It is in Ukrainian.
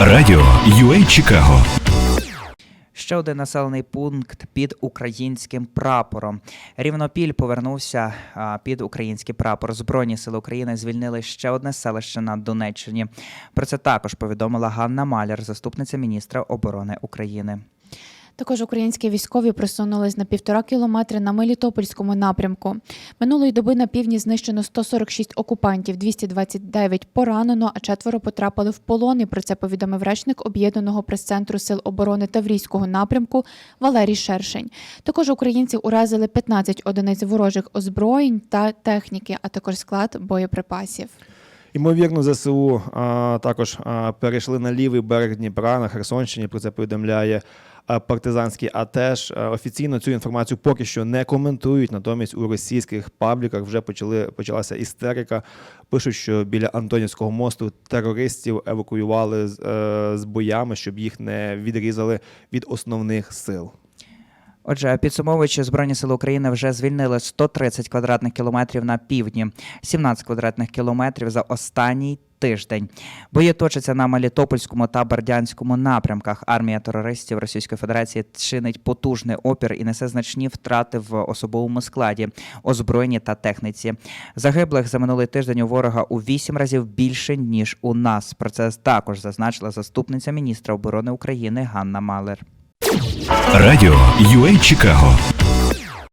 Радіо UA Чикаго Ще один населений пункт під українським прапором. Рівнопіль повернувся під український прапор. Збройні сили України звільнили ще одне селище на Донеччині. Про це також повідомила Ганна Маляр, заступниця міністра оборони України. Також українські військові просунулись на півтора кілометри на Мелітопольському напрямку. Минулої доби на півдні знищено 146 окупантів, 229 поранено, а четверо потрапили в полон. І про це повідомив речник об'єднаного прес-центру сил оборони Таврійського напрямку Валерій Шершень. Також українці уразили 15 одиниць ворожих озброєнь та техніки, а також склад боєприпасів. Ймовірно, ЗСУ а, також а, перейшли на лівий берег Дніпра на Херсонщині. Про це повідомляє партизанський АТЕШ. Офіційно цю інформацію поки що не коментують. Натомість у російських пабліках вже почали почалася істерика. Пишуть, що біля Антонівського мосту терористів евакуювали з, е, з боями, щоб їх не відрізали від основних сил. Отже, підсумовуючи, Збройні сили України вже звільнили 130 квадратних кілометрів на півдні, 17 квадратних кілометрів за останній тиждень. Бої точаться на Мелітопольському та Бердянському напрямках. Армія терористів Російської Федерації чинить потужний опір і несе значні втрати в особовому складі, озброєнні та техніці. Загиблих за минулий тиждень у ворога у 8 разів більше ніж у нас. Про це також зазначила заступниця міністра оборони України Ганна Малер. Радіо UA Чикаго